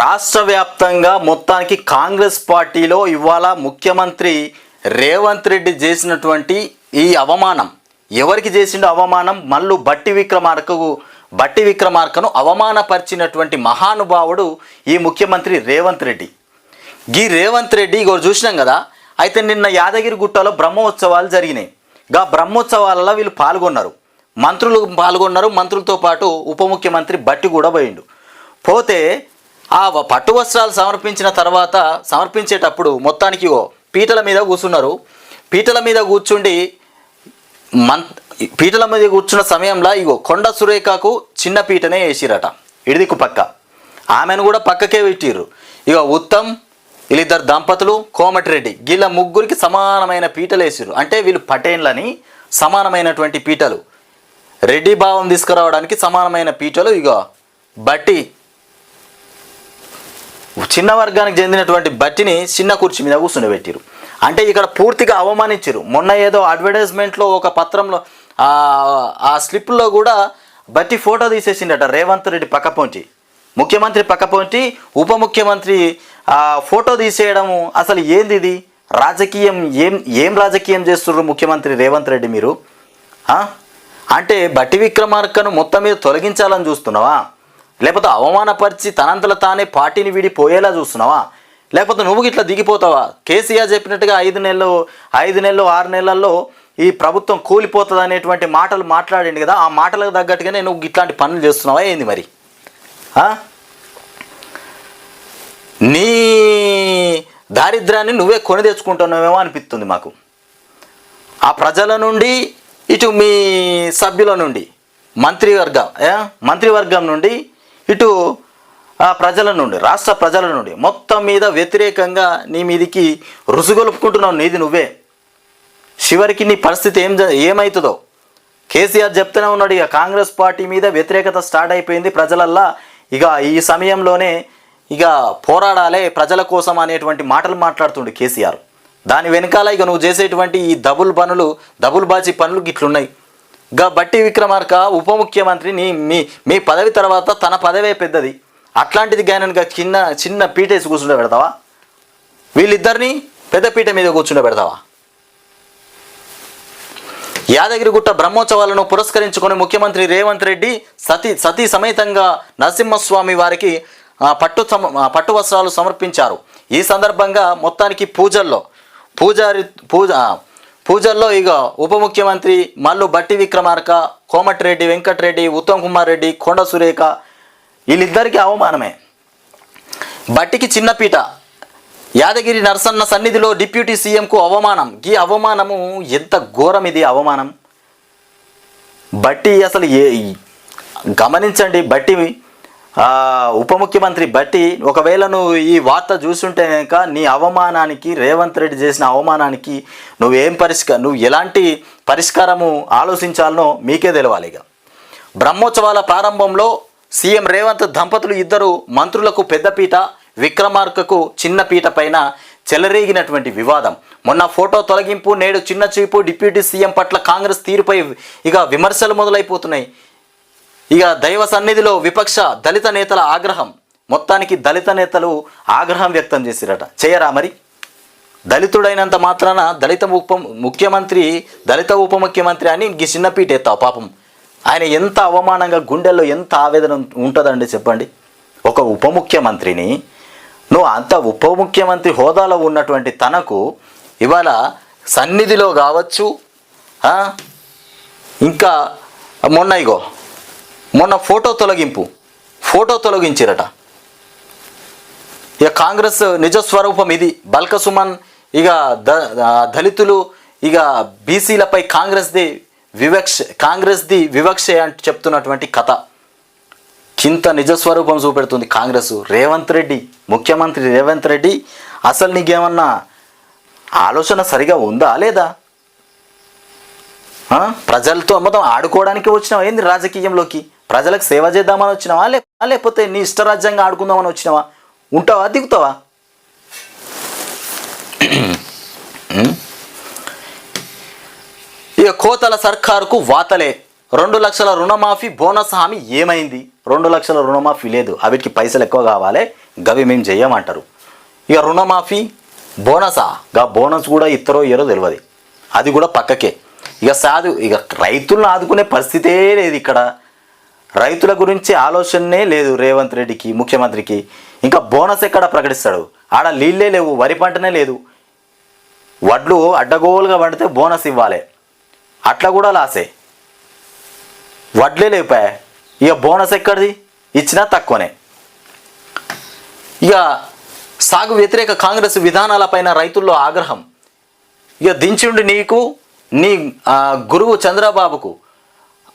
రాష్ట్ర వ్యాప్తంగా మొత్తానికి కాంగ్రెస్ పార్టీలో ఇవాళ ముఖ్యమంత్రి రేవంత్ రెడ్డి చేసినటువంటి ఈ అవమానం. ఎవరికి చేసిండో అవమానం? మళ్ళు బట్టి విక్రమార్కకు బట్టి విక్రమార్కను అవమానపరిచినటువంటి మహానుభావుడు ఈ ముఖ్యమంత్రి రేవంత్ రెడ్డి. గీ రేవంత్ రెడ్డి ఇగో చూసినాం కదా అయితే నిన్న యాదగిరి గుట్టలో బ్రహ్మోత్సవాలు జరిగినాయి. గా బ్రహ్మోత్సవాలలో వీళ్ళు పాల్గొన్నారు. మంత్రులు పాల్గొన్నారు మంత్రులతో పాటు ఉప ముఖ్యమంత్రి బట్టి కూడా పోయిండు. పోతే ఆ పట్టు వస్త్రాలు సమర్పించిన తర్వాత సమర్పించేటప్పుడు మొత్తానికి పీటల మీద కూర్చున్నారు. పీటల మీద కూర్చుండి మన్ పీటల మీద కూర్చున్న సమయంలో ఇగో కొండ సురేఖకు చిన్న పీటనే వేసిరట. ఇడిదిక్కు పక్క. ఆమెను కూడా పక్కకే పెట్టిర్రు. ఇక ఉత్తమ్ వీళ్ళిద్దరు దంపతులు కోమటిరెడ్డి వీళ్ళ ముగ్గురికి సమానమైన పీటలు వేసిర్రు. అంటే వీళ్ళు పటేన్లని సమానమైనటువంటి పీటలు. రెడ్డి భావం తీసుకురావడానికి సమానమైన పీటలు ఇగో బట్టి చిన్న వర్గానికి చెందినటువంటి బట్టిని చిన్న కుర్చీ మీద కూర్చుండబెట్టిరు అంటే ఇక్కడ పూర్తిగా అవమానించారు. మొన్న ఏదో అడ్వర్టైజ్మెంట్లో ఒక పత్రంలో ఆ- స్లిప్లో కూడా బట్టి ఫోటో తీసేసిండట రేవంత్ రెడ్డి పక్కపొంచి ముఖ్యమంత్రి పక్కపొంచి ఉప ముఖ్యమంత్రి ఫోటో తీసేయడము అసలు ఏంది ఇది రాజకీయం ఏం ఏం రాజకీయం చేస్తున్నారు ముఖ్యమంత్రి రేవంత్ రెడ్డి మీరు? అంటే బట్టి విక్రమార్కను మొత్తం మీద తొలగించాలని చూస్తున్నావా? లేకపోతే అవమానపరిచి తనంతల తానే పార్టీని విడిపోయేలా చూస్తున్నావా? లేకపోతే నువ్వు ఇట్లా దిగిపోతావా? కేసీఆర్ చెప్పినట్టుగా ఐదు నెలలు ఐదు నెలలు ఆరు నెలల్లో ఈ ప్రభుత్వం కూలిపోతుంది అనేటువంటి మాటలు మాట్లాడండి కదా ఆ మాటలకు తగ్గట్టుగానే నువ్వు ఇట్లాంటి పనులు చేస్తున్నావా? ఏంది మరి? నీ దారిద్రాన్ని నువ్వే కొని తెచ్చుకుంటున్నావేమో అనిపిస్తుంది మాకు. ఆ ప్రజల నుండి ఇటు మీ సభ్యుల నుండి మంత్రివర్గం మంత్రివర్గం నుండి ఇటు ఆ ప్రజల నుండి రాష్ట్ర ప్రజల నుండి మొత్తం మీద వ్యతిరేకంగా నీ మీదికి రుసుగొలుపుకుంటున్నావు నీది నువ్వే. చివరికి నీ పరిస్థితి ఏం జ- ఏమవుతుందో కేసీఆర్ చెప్తూనే ఉన్నాడు ఇక కాంగ్రెస్ పార్టీ మీద వ్యతిరేకత స్టార్ట్ అయిపోయింది ప్రజలల్లా. ఇక ఈ సమయంలోనే ఇక పోరాడాలే ప్రజల కోసం అనేటువంటి మాటలు మాట్లాడుతుండు కేసీఆర్. దాని వెనకాల ఇక నువ్వు చేసేటువంటి ఈ డబుల్ పనులు డబుల్ బాజీ పనులు గిట్లున్నాయి గా బట్టి విక్రమార్క ఉప ముఖ్యమంత్రి మీ మీ పదవి తర్వాత తన పదవే పెద్దది. అట్లాంటిది గాయనగా చిన్న చిన్న పీటేసి కూర్చుండ పెడతావా? వీళ్ళిద్దరిని పెద్ద పీట మీద కూర్చుండ పెడతావా? యాదగిరిగుట్ట బ్రహ్మోత్సవాలను పురస్కరించుకుని ముఖ్యమంత్రి రేవంత్ రెడ్డి సతీ సతీ సమేతంగా నరసింహస్వామి వారికి పట్టు పట్టు వస్త్రాలు సమర్పించారు. ఈ సందర్భంగా మొత్తానికి పూజల్లో పూజారి పూజ పూజల్లో ఇక ఉప ముఖ్యమంత్రి మల్లు బట్టి విక్రమార్క కోమటిరెడ్డి వెంకటరెడ్డి ఉత్తమ్ కుమార్ రెడ్డి కొండ సురేఖ వీళ్ళిద్దరికీ అవమానమే. బట్టికి చిన్న పీట యాదగిరి నరసన్న సన్నిధిలో డిప్యూటీ సీఎంకు అవమానం. ఈ అవమానము ఎంత ఘోరం ఇది అవమానం? బట్టి అసలు ఏ గమనించండి బట్టి ఉప ముఖ్యమంత్రి బట్టి ఒకవేళ నువ్వు ఈ వార్త చూసుంటే కనుక నీ అవమానానికి రేవంత్ రెడ్డి చేసిన అవమానానికి నువ్వేం పరిష్కారం నువ్వు ఎలాంటి పరిష్కారము ఆలోచించాలనో మీకే తెలవాలి ఇక. బ్రహ్మోత్సవాల ప్రారంభంలో సీఎం రేవంత్ దంపతులు ఇద్దరు మంత్రులకు పెద్దపీట విక్రమార్కకు చిన్న పీట పైన చెలరేగినటువంటి వివాదం. మొన్న ఫోటో తొలగింపు నేడు చిన్న చూపు డిప్యూటీ సీఎం పట్ల కాంగ్రెస్ తీరుపై ఇక విమర్శలు మొదలైపోతున్నాయి. ఇక దైవ సన్నిధిలో విపక్ష దళిత నేతల ఆగ్రహం. మొత్తానికి దళిత నేతలు ఆగ్రహం వ్యక్తం చేసిరట. చేయరా మరి? దళితుడైనంత మాత్రాన దళిత ఉప ముఖ్యమంత్రి దళిత ఉప ముఖ్యమంత్రి అని ఇంక చిన్నపీట ఎత్తావు పాపం. ఆయన ఎంత అవమానంగా గుండెల్లో ఎంత ఆవేదన ఉంటుందండి చెప్పండి. ఒక ఉప ముఖ్యమంత్రిని నువ్వు అంత ఉప ముఖ్యమంత్రి హోదాలో ఉన్నటువంటి తనకు ఇవాళ సన్నిధిలో కావచ్చు ఇంకా మొన్న ఇగో మొన్న ఫోటో తొలగింపు. ఫోటో తొలగించారట. ఇక కాంగ్రెస్ నిజ స్వరూపం ఇది. బల్క సుమన్ ఇక ద దళితులు ఇక బీసీలపై కాంగ్రెస్ది వివక్ష కాంగ్రెస్ది వివక్ష అంటూ చెప్తున్నటువంటి కథ. చింత నిజ స్వరూపం చూపెడుతుంది కాంగ్రెస్. రేవంత్ రెడ్డి ముఖ్యమంత్రి రేవంత్ రెడ్డి అసలు నీకేమన్నా ఆలోచన సరిగా ఉందా లేదా? ప్రజలతో మొత్తం ఆడుకోవడానికి వచ్చినావా? ఏంది రాజకీయంలోకి? ప్రజలకు సేవ చేద్దామని వచ్చినావా? లే లేకపోతే నీ ఇష్టరాజ్యంగా ఆడుకుందామని వచ్చినావా? ఉంటావా? దిగుతావా? ఇక కోతల సర్కారుకు వాతలే. రెండు లక్షల రుణమాఫీ బోనస్ హామీ ఏమైంది? రెండు లక్షల రుణమాఫీ లేదు. అవిటికి పైసలు ఎక్కువ కావాలి. గవి మేము చేయమంటారు ఇక రుణమాఫీ బోనసా? గా బోనస్ కూడా ఇతరో ఇయరో తెలియదు అది కూడా పక్కకే. ఇక సాధు ఇక రైతులను ఆదుకునే పరిస్థితే లేదు ఇక్కడ. రైతుల గురించి ఆలోచనే లేదు రేవంత్ రెడ్డికి ముఖ్యమంత్రికి. ఇంకా బోనస్ ఎక్కడ ప్రకటిస్తాడు? ఆడ నీళ్ళే లేవు వరి పంటనే లేదు. వడ్లు అడ్డగోలుగా పండితే బోనస్ ఇవ్వాలి. అట్లా కూడా లాసే. వడ్లే లేపాయి ఇక బోనస్ ఎక్కడిది? ఇచ్చినా తక్కువనే. ఇక సాగు వ్యతిరేక కాంగ్రెస్ విధానాలపైన రైతుల్లో ఆగ్రహం. ఇక దించుండి నీకు నీ గురువు చంద్రబాబుకు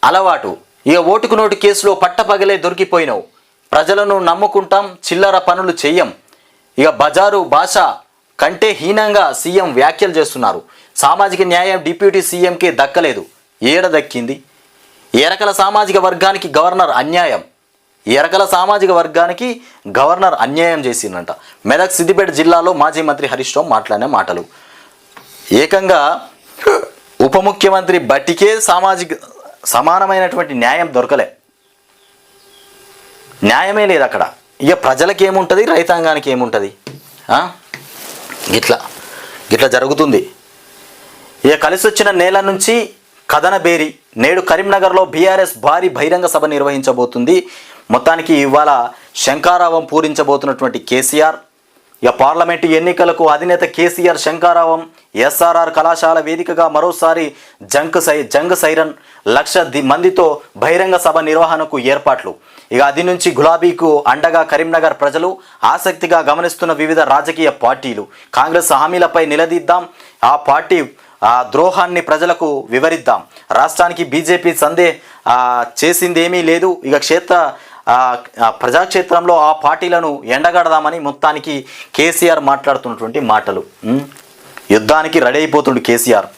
అలవాటు. ఇక ఓటుకు నోటు కేసులో పట్టపగలే దొరికిపోయినావు. ప్రజలను నమ్ముకుంటాం చిల్లర పనులు చెయ్యం. ఇక బజారు భాష కంటే హీనంగా సీఎం వ్యాఖ్యలు చేస్తున్నారు. సామాజిక న్యాయం డిప్యూటీ సీఎంకే దక్కలేదు. ఏడ దక్కింది? ఎరకల సామాజిక వర్గానికి గవర్నర్ అన్యాయం. ఎరకల సామాజిక వర్గానికి గవర్నర్ అన్యాయం చేసిందంట. మెదక్ సిద్దిపేట జిల్లాలో మాజీ మంత్రి హరీష్ రావు మాట్లాడిన మాటలు. ఏకంగా ఉప ముఖ్యమంత్రి బట్టికే సామాజిక సమానమైనటువంటి న్యాయం దొరకలే. న్యాయమే లేదు అక్కడ. ఇక ప్రజలకి ఏముంటుంది? రైతాంగానికి ఏముంటుంది? ఇట్లా ఇట్లా జరుగుతుంది. ఇక కలిసి వచ్చిన నేల నుంచి కథనబేరి నేడు కరీంనగర్లో బీఆర్ఎస్ భారీ బహిరంగ సభ నిర్వహించబోతుంది. మొత్తానికి ఇవాళ శంకారావం పూరించబోతున్నటువంటి కేసీఆర్ ఇక పార్లమెంటు ఎన్నికలకు అధినేత కేసీఆర్ శంకారావం ఎస్ఆర్ఆర్ కళాశాల వేదికగా మరోసారి జంక్ సై జంగ్ సైరన్ లక్ష మందితో బహిరంగ సభ నిర్వహణకు ఏర్పాట్లు. ఇక అది నుంచి గులాబీకు అండగా కరీంనగర్ ప్రజలు ఆసక్తిగా గమనిస్తున్న వివిధ రాజకీయ పార్టీలు. కాంగ్రెస్ హామీలపై నిలదీద్దాం ఆ పార్టీ ఆ ద్రోహాన్ని ప్రజలకు వివరిద్దాం. రాష్ట్రానికి బీజేపీ సందే చేసిందేమీ లేదు. ఇక క్షేత్ర ప్రజాక్షేత్రంలో ఆ పార్టీలను ఎండగడదామని మొత్తానికి కేసీఆర్ మాట్లాడుతున్నటువంటి మాటలు. యుద్ధానికి రెడీ అయిపోతుండు కేసీఆర్.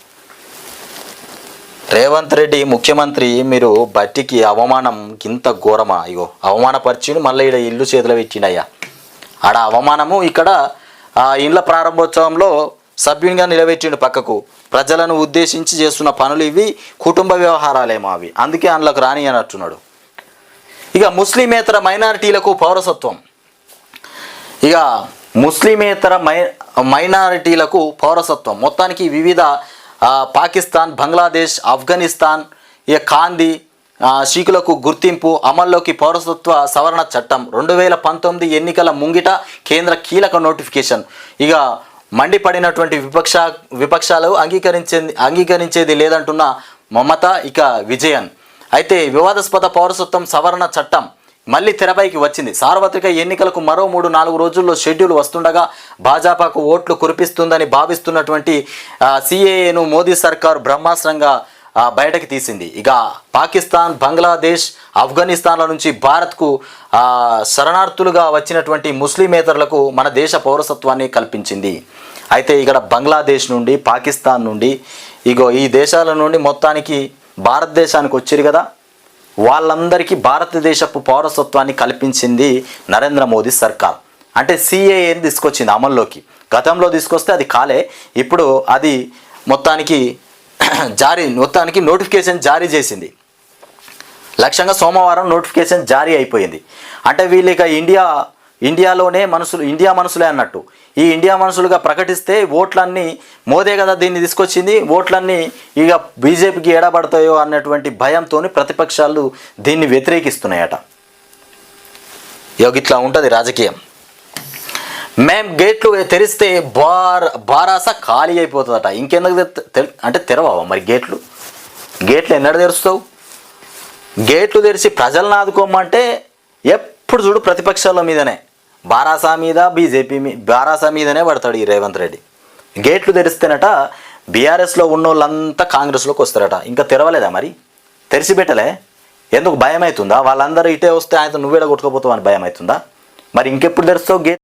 రేవంత్ రెడ్డి ముఖ్యమంత్రి మీరు బట్టికి అవమానం ఇంత ఘోరమా? అయ్యో అవమానపరిచిండు మళ్ళీ ఈడ ఇల్లు చేతిలో పెట్టిండయ్యా. ఆడ అవమానము ఇక్కడ ఆ ఇండ్ల ప్రారంభోత్సవంలో సభ్యునిగా నిలబెట్టిండు పక్కకు. ప్రజలను ఉద్దేశించి చేస్తున్న పనులు ఇవి కుటుంబ వ్యవహారాలేమో అవి. అందుకే అందులోకి రాని అని అంటున్నాడు ఇక ముస్లిమేతర మైనారిటీలకు పౌరసత్వం. ఇక ముస్లిమేతర మై మైనారిటీలకు పౌరసత్వం. మొత్తానికి వివిధ పాకిస్తాన్ బంగ్లాదేశ్ ఆఫ్ఘనిస్తాన్ ఇక కాంది ఆ, షీకులకు గుర్తింపు అమల్లోకి పౌరసత్వ సవరణ చట్టం. రెండు వేల పంతొమ్మిది ఎన్నికల ముంగిట కేంద్ర కీలక నోటిఫికేషన్. ఇక మండిపడినటువంటి విపక్ష విపక్షాలు అంగీకరించే అంగీకరించేది లేదంటున్న మమత ఇక విజయన్. అయితే వివాదాస్పద పౌరసత్వం సవరణ చట్టం మళ్ళీ తెరపైకి వచ్చింది. సార్వత్రిక ఎన్నికలకు మరో మూడు నాలుగు రోజుల్లో షెడ్యూల్ వస్తుండగా భాజపాకు ఓట్లు కురిపిస్తుందని భావిస్తున్నటువంటి సిఏఏను మోదీ సర్కార్ బ్రహ్మాస్త్రంగా బయటకు తీసింది. ఇక పాకిస్తాన్ బంగ్లాదేశ్ ఆఫ్ఘనిస్తాన్ల నుంచి భారత్కు శరణార్థులుగా వచ్చినటువంటి ముస్లిమేతరులకు మన దేశ పౌరసత్వాన్ని కల్పించింది. అయితే ఇక్కడ బంగ్లాదేశ్ నుండి పాకిస్తాన్ నుండి ఇగో ఈ దేశాల నుండి మొత్తానికి భారతదేశానికి వచ్చారు కదా వాళ్ళందరికీ భారతదేశపు పౌరసత్వాన్ని కల్పించింది నరేంద్ర మోదీ సర్కార్. అంటే సిఏఏని తీసుకొచ్చింది అమల్లోకి. గతంలో తీసుకొస్తే అది కాలే ఇప్పుడు అది మొత్తానికి జారీ మొత్తానికి నోటిఫికేషన్ జారీ చేసింది. లక్ష్యంగా సోమవారం నోటిఫికేషన్ జారీ అయిపోయింది. అంటే వీళ్ళు ఇక ఇండియా ఇండియాలోనే మనసులు ఇండియా మనసులే అన్నట్టు. ఈ ఇండియా మనసులుగా ప్రకటిస్తే ఓట్లన్నీ మోదే కదా దీన్ని తీసుకొచ్చింది ఓట్లన్నీ ఇక బీజేపీకి ఎడబడతాయో అన్నటువంటి భయంతో ప్రతిపక్షాలు దీన్ని వ్యతిరేకిస్తున్నాయట. ఇట్లా ఉంటుంది రాజకీయం. మేం గేట్లు తెరిస్తే బార్ బారాస ఖాళీ అయిపోతుందట. ఇంకెందుకు తె- తె- అంటే తెరవవా మరి గేట్లు? గేట్లు ఎన్నడ తెరుస్తావు? గేట్లు తెరిచి ప్రజలను ఆదుకోమంటే ఎప్పుడు చూడు ప్రతిపక్షాల మీదనే. బారాసా మీద బీజేపీ మీ బారాసా మీదనే పడతాడు ఈ రేవంత్ రెడ్డి. గేట్లు తెరిస్తేనట బీఆర్ఎస్లో ఉన్న వాళ్ళంతా కాంగ్రెస్లోకి వస్తారట. ఇంకా తెరవలేదా మరి? తెరిచి పెట్టలే ఎందుకు? భయం అవుతుందా వాళ్ళందరూ ఇటే వస్తే ఆయన నువ్వేడ కొట్టుకోపోతావు అని భయం అవుతుందా మరి ఇంకెప్పుడు తెరుస్తావు? గేట్